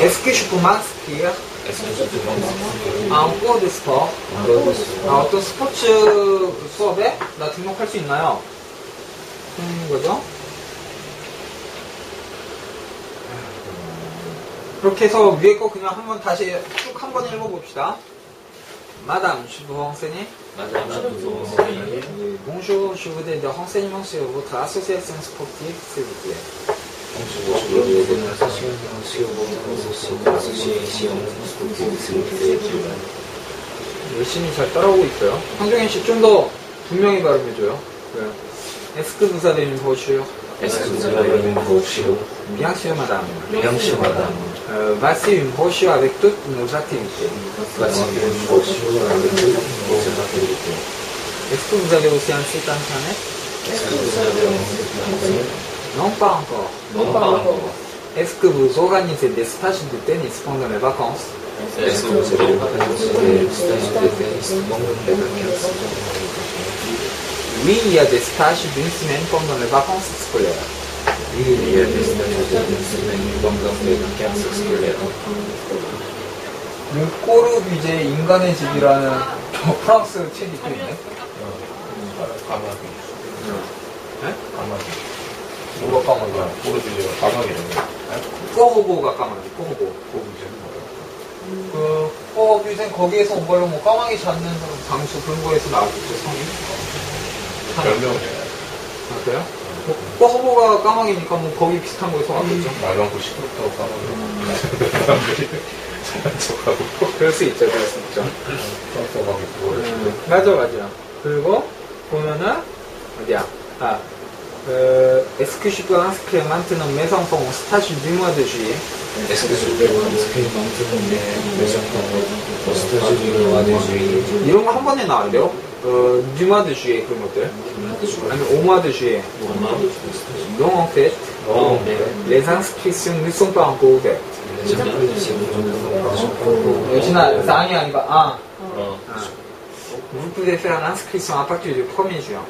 Est-ce que je peux m'inscrire cours de sport? 아, 어떤 스포츠 수업에 나 등록할 수 있나요? 그런 거죠. 그렇게 해서 위에 거 그냥 한번 다시 쭉 한 번 읽어봅시다. Votre association sportive, s'il vous plaît. Bonjour, je voudrais des renseignements sur votre association sportive, s'il vous plaît. 열심히 잘 따라오고 있어요. 황정현 씨 좀 더 분명히 발음해줘요. 그래요. Bien sûr, madame. Bien sûr, madame. Euh, voici une brochure avec toutes nos activités. Voici une brochure avec toutes vos activités. Est-ce que vous avez aussi un site internet Est-ce que vous avez un site internet Non, pas encore. Non, pas encore. Est-ce que vous organisez des stages de tennis pendant les vacances Est-ce que vous avez organisé des stages de tennis pendant les vacances Oui, il y a des stages d'une semaine pendant les vacances scolaires. Oui, il y a des stages de semaine pendant les vacances scolaires. 꼬르 비제 인간의 집이라는 저 프랑스 책이 또 있네. 까마귀. 네? 까마귀. 뭐가 까마귀야? 모르지요. 까마귀라고. 꼬호보가 까마귀, 꼬호보. 꼬부지는 뭐야? 그, 꼬비생 거기에서 온 걸로 뭐 까마귀 잡는 장수 그런 거에서 나왔겠죠, 성이. 별명이야. 아, 그래요? 뭐, 꼬호보가 까마귀니까 뭐 거기 비슷한 거에서 왔겠죠. 말 많고 시끄럽다고 까마귀. 사람들이 잘난 척하고. 그럴 수 있죠, 그럴 수 있죠. 그거를. 음, 맞아, 맞아. 그리고 보면은 어디야? 아, 그 est-ce que je peux inscrire maintenant mes enfants au stage du mois de juillet? Est-ce que je peux inscrire maintenant mes mes enfants au stage du mois de juillet 이런 거 한 번에 나와야 돼요. 어, du mois de juillet 그런 것들. 아니면 au mois de juillet. Donc en fait, Non, mais les inscriptions ne sont pas encore ouvertes. les inscriptions ne sont pas encore 여진아, 쌍이 아니고 아. Non. 아. Vous pouvez faire l'inscription à partir du 1er juin.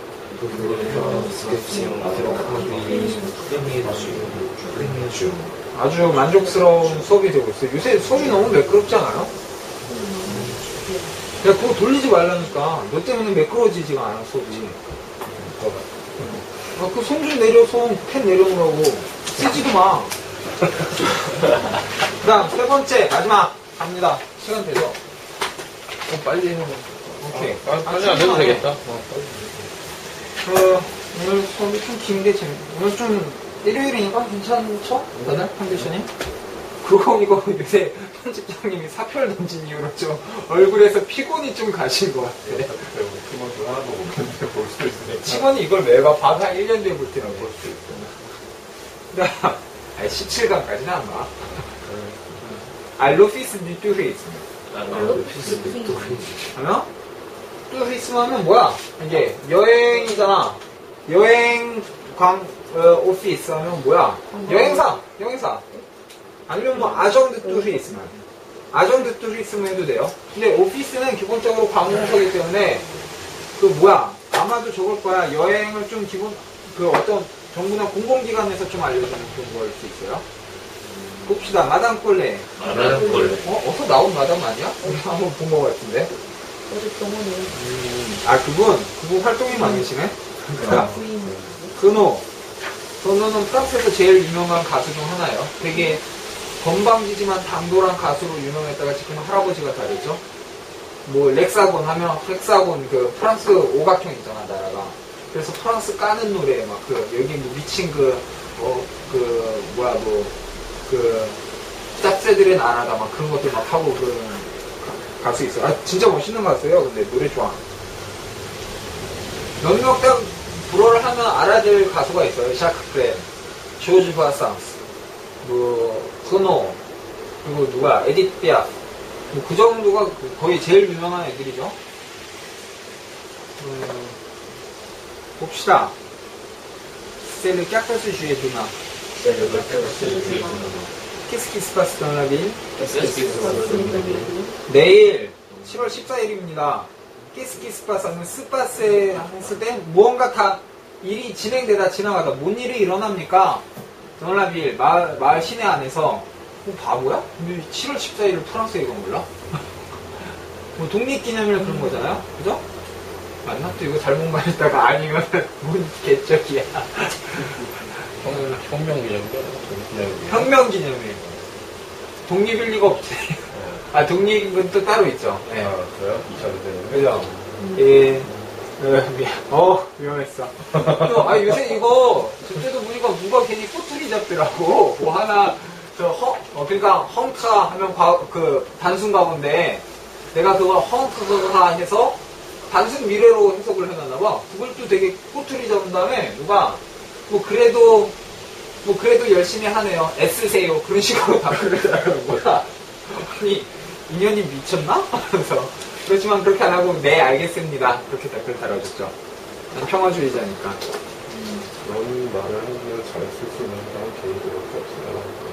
아주 만족스러운 수업이 되고 있어요. 요새 수업이 너무 매끄럽지 않아요? 야, 그거 돌리지 말라니까. 너 때문에 매끄러워지지가 않아, 수업이. 아, 그손좀 내려, 손. 펜 내려놓으라고. 쓰지도 마. 그 다음, 세 번째, 마지막. 갑니다. 시간 돼서. 어, 빨리 해. 오케이. 아, 빨리 안 해도 되겠다. 어, 오늘 수업이 좀긴게 재밌, 오늘 좀 일요일이니까 괜찮죠? 다들? 컨디션이? 그거 이거 요새 편집장님이 사표를 던진 이후로 좀 얼굴에서 피곤이 좀 가신 것 같아. 좀 하나도 없는데 볼 수도 있으니까. 직원이 이걸 매가 봐도 한 1년 뒤에 볼 테라고. 나, 아니, 17강까지는 안 봐. 아, l'office du tourisme. Alors, c'est le tourisme. 하 면, tourisme 하면 뭐야? 이게 여행이잖아. 여행 관, 어, 오피스 하면 뭐야? 여행사, 여행사. 아니면 뭐 아정드 tourisme. 아정드 tourisme 해도 돼요. 근데 오피스는 기본적으로 관공서기 때문에 그 뭐야? 아마도 저걸 거야. 여행을 좀 기본 그 어떤 정부나 공공기관에서 좀 알려주는 그런 거일 수 있어요. 봅시다. 마담 꼴레. Madame Paul. 어? 어서 나온 마담 아니야? 한번 본것 같은데. 어제 병원에 아, 그분, 그분 활동이 많으시네? 그니까, 부인 근호. 근호는 프랑스에서 제일 유명한 가수 중 하나예요. 되게 건방지지만 당돌한 가수로 유명했다가 지금 할아버지가 다 됐죠? 뭐, 렉사곤 하면, 렉사곤 그 프랑스 오각형 있잖아, 나라가. 그래서 프랑스 까는 노래, 막 그, 여기 뭐 미친 그, 어, 그, 뭐야, 뭐, 그, 짭새들의 나라다, 막 그런 것들 막 하고 그, 가- 가수 있어요. 아, 진짜 멋있는 가수예요. 근데 노래 좋아. 몇몇 명 불어를 하면 알아들 가수가 있어요. 샤크 프렌, 조지 바상스, 뭐, 흐노, 그리고 누가, 에디트 피아프. 뭐그 정도가 거의 제일 유명한 애들이죠. 음, 봅시다. C'est le 14 juillet demain. C'est le 14 juillet. Qu'est-ce qui se passe dans la ville? Qu'est-ce qui se passe dans le pays 내일 7월 14일입니다. 끼스키스 파스 하면 스파스 했을 때 무언가 다 일이 진행되다 지나가다 뭔 일이 일어납니까? 정라빌 마을, 마을 시내 안에서 뭐 바보야? 근데 7월 14일을 프랑스에 이건 몰라? 뭐 독립기념일 그런 거잖아요? 그죠? 맞나? 또 이거 잘못 말했다가 아니면 뭔 개쩍이야. 혁- 혁명기념일이야? 독립기념일. 혁명기념일. 독립일 리가 없지. 아, 독립은 또 따로 있죠. 네. 아, 그래요? 2차 대전인데? 그죠? 예. 어, 미안. 어, 위험했어. 또, 아, 요새 이거, 그때도 보니까 누가 괜히 꼬투리 잡더라고. 뭐 하나, 저, 허, 어, 그러니까, 헝카 하면 과, 그, 단순 과거인데, 내가 그걸 헝카가 해서, 단순 미래로 해석을 해놨나봐. 그걸 또 되게 꼬투리 잡은 다음에, 누가, 뭐, 그래도, 뭐, 그래도 열심히 하네요. 애쓰세요. 그런 식으로 답글을 달라는 거야. 아니, 인연이 미쳤나? 하면서. 그렇지만 그렇게 안 하고, 네, 알겠습니다. 그렇게 댓글 달아줬죠. 난 평화주의자니까. 그런 말을 하면 잘쓸 수 있는 사람은 개인들밖에 없어요.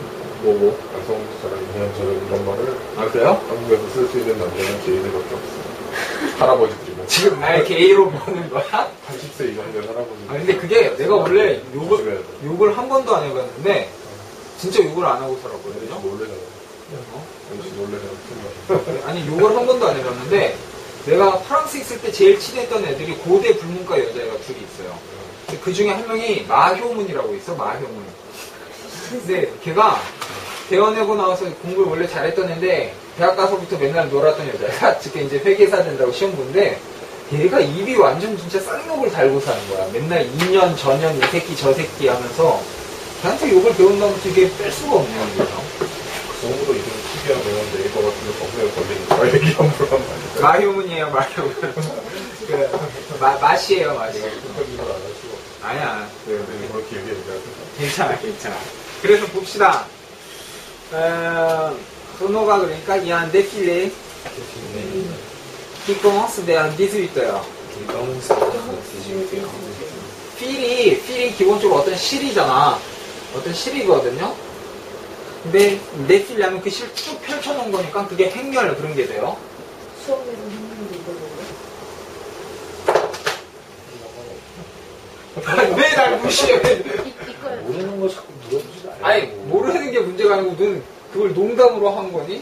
뭐고? 양성처럼 인연처럼 이런 말을 아, 그래요? 한국에서 쓸 수 있는 남자는 개인들밖에 없어요. 할아버지들이면. 지금 날 게이로 보는 거야? 80세 이상 된 할아버지. 아, 근데 그게 내가 원래 욕을, 조심해야 돼. 욕을 한 번도 안 해봤는데, 진짜 욕을 안 하고 살았거든요. 왠지 놀래잖아. 어? 왠지 놀래잖아. 아니 욕을 한 번도 안 해봤는데 내가 프랑스 있을 때 제일 친했던 애들이 고대 불문과 여자애가 둘이 있어요. 그 중에 한 명이 마효문이라고 있어 마효문. 근데 걔가 대원하고 나와서 공부를 원래 잘했던 애인데 대학 가서부터 맨날 놀았던 여자애가 지금 이제 회계사 된다고 시험 보는데 얘가 입이 완전 진짜 쌍욕을 달고 사는 거야. 맨날 2년 전년 이 새끼 저 새끼 하면서 걔한테 욕을 배운 다음부터 이게 뺄 수가. 그래서. 그 정도로 이름 특이한 내용 네이버 같은 데 검색에 걸리니까 얘기 함부로 하면 안 돼. 마효문이에요, 마효문. 그, 마, 맛이에요, 맛이. 아니야. 그, 길게 얘기하는 괜찮아, 괜찮아. 그래서 봅시다. 어, 소노가 그러니까, un défilé qui commence vers 18h. 필이, 필이 기본적으로 어떤 실이잖아. 어떤 실이거든요. 근데, 데필레 하면 그 실 쭉 펼쳐놓은 거니까 그게 행렬 그런 게 돼요. 수업에서 이거 뭐예요? 왜날 무시해? 모르는 거 자꾸 물어보지 말고. 아니 모르는 게 문제가 아니고 넌 그걸 농담으로 한 거니?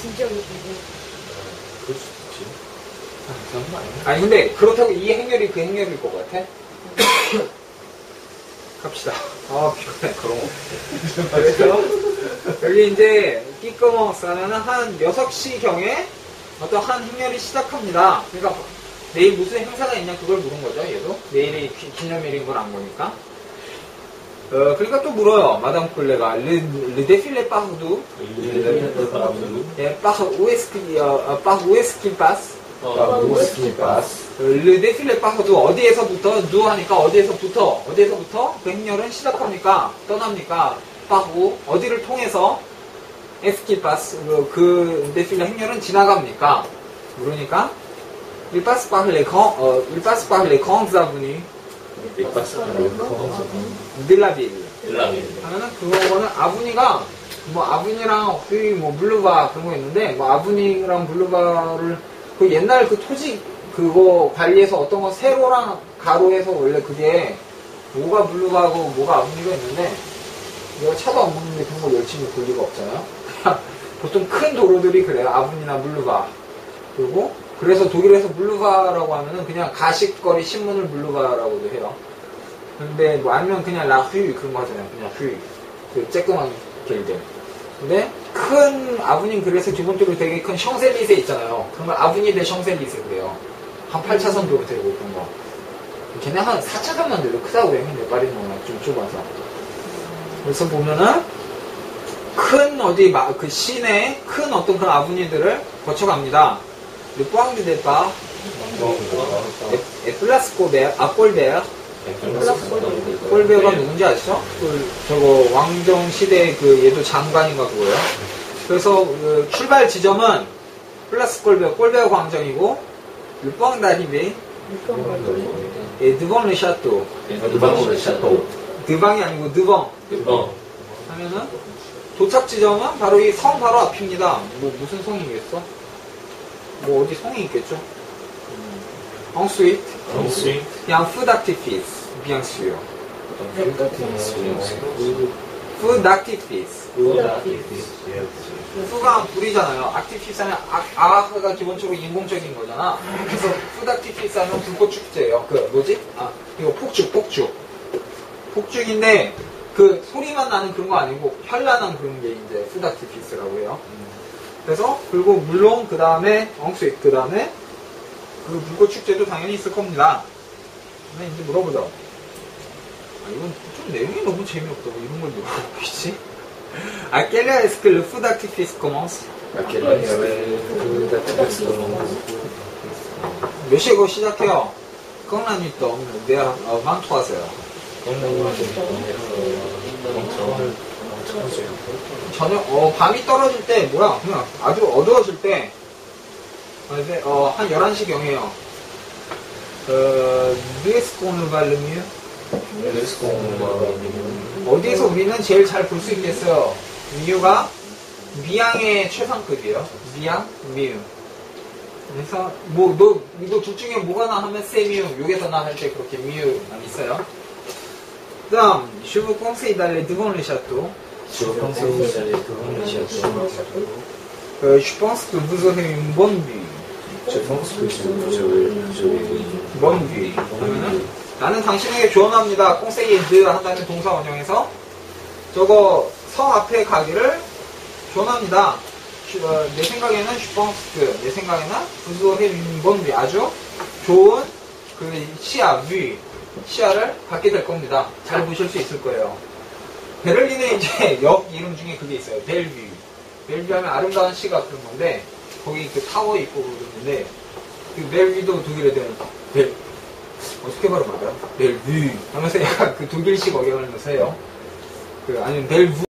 진지하게 보고 그럴 수도 있지. 아니 근데 그렇다고 이 행렬이 그 행렬일 것 같아? 갑시다. 아 피곤해. 그런 거. 그래서 여기 이제 끼꺼먹사는 한 6시 경에 어떤 한 행렬이 시작합니다. 그러니까 내일 무슨 행사가 있냐 그걸 물은 거죠 얘도 내일이 기- 기념일인 걸안 거니까 어 그러니까 또 물어요 마담 콜레가 르, 르 데필레 파르두 예, par où est-ce qu'il y a, euh, par où est-ce qu'il passe? 모스키 바스. 르 데필레 파르두 어디에서부터 누 하니까 어디에서부터 어디에서부터 그 행렬은 시작합니까? 떠납니까? 파르 어디를 통해서 에스킬 파스 그, 그 데필레 행렬은 지나갑니까? 물으니까 il passe par les grands euh, il passe par les grandes avenues la ville. 하면은 그거는 아브니가 뭐 아브니랑 휘, 뭐 블루바 그런 거 있는데 뭐 아브니랑 블루바를 그 옛날 그 토지 그거 관리해서 어떤 거 세로랑 가로해서 원래 그게 뭐가 블루바고 뭐가 아브니가 있는데 내가 차도 안 먹는데 그런 거 열심히 볼 리가 없잖아요. 보통 큰 도로들이 그래요. 아브니나 블루바. 그리고 그래서 독일에서 블루바라고 하면은 그냥 가식거리 신문을 블루바라고도 해요. 근데 뭐 아니면 그냥 라휘 그런 거 하잖아요. 그냥 휘. 그 쬐끄만 길들. 근데 큰 아브님 그래서 기본적으로 되게 큰 샹셀리세 있잖아요. 그런 걸대 샹셀리세 그래요. 한 8차선 도로 되고 그런 거. 걔네 한 4차선만 돼도 크다고 했는데 파리는 워낙 좀 좁아서. 그래서 보면은 큰 어디 마- 그 시내 큰 어떤 그런 아브니들을 거쳐갑니다. 르 뿌앙드 데파, 에플라스 꼬베, 아꼴베르, 꼴베가 누군지 아시죠? 그, 저거 왕정 시대 그 얘도 장관인가 그거요. 그래서 그 출발 지점은 플라스 꼴베, 꼴베 광장이고 르뻥 다니베, 예, 드벙 르 샤또, 드방이 아니고 드벙 하면은 도착 지점은 바로 이 성 바로 앞입니다. 뭐 무슨 성이겠어? 뭐 어디 성이 있겠죠? Ensuite, il y a un feu d'artifice, bien sûr. food artifice. 푸가 불이잖아요. 악티피스는 아, 아가 기본적으로 인공적인 거잖아. 그래서 하면 불꽃 축제예요. 그 뭐지? 아 이거 폭죽, 폭죽. 폭죽인데 그 소리만 나는 그런 거 아니고 현란한 그런 게 이제 푸드 악티피스라고 해요. 그래서 그리고 물론 그 다음에 엉스윗 그 다음에 그 불꽃 축제도 당연히 있을 겁니다. 근데 이제 물어보자. 아, 이건 좀 내용이 너무 재미없다고 이런 걸 물어보겠지? À quelle heure est-ce que le commence À quelle est-ce que le feu d'artifice commence 몇 시에 그거 시작해요? Quand la nuit tombe, vers 23h. 저녁, 어, 밤이 떨어질 때, 뭐야, 그냥 아주 어두워질 때, 어, 이제, 어, 한 11시 경에요. 어, d'où est-ce qu'on le va le mieux? Est-ce qu'on va 어디에서 우리는 제일 잘 볼 수 있겠어요? 미유가 미양의 최상급이에요. 미양, 미유. 그래서 뭐 너 이거 둘 중에 뭐가 나 하면 세미유, 요게 더나할 때 그렇게 미유만 있어요. 그다음 conseille d'aller devant le château. Euh, je pense que vous aurez une bonne vue. Je pense que vais, je vais bonne vue. 그러면은 나는 당신에게 조언합니다. 꽁세이드 한다는 동사 원형에서 저거 성 앞에 가기를 조언합니다. 슈- 어, 내 생각에는 슈펑스크, 내 생각에는 부조해 bonne 아주 좋은 그 시야, 뷰, 시야를 갖게 될 겁니다. 잘 보실 수 있을 거예요. 베를린에 이제 역 이름 중에 그게 있어요. 벨뷰. 벨뷰 하면 아름다운 시가 그런 건데 거기 그 타워 있고 그러는데 그 벨뷰도 독일에 되는 벨 어떻게 발음할까요? 벨뷰 하면서 약간 그 독일식 억양을 넣으세요. 그 아니면 벨뷰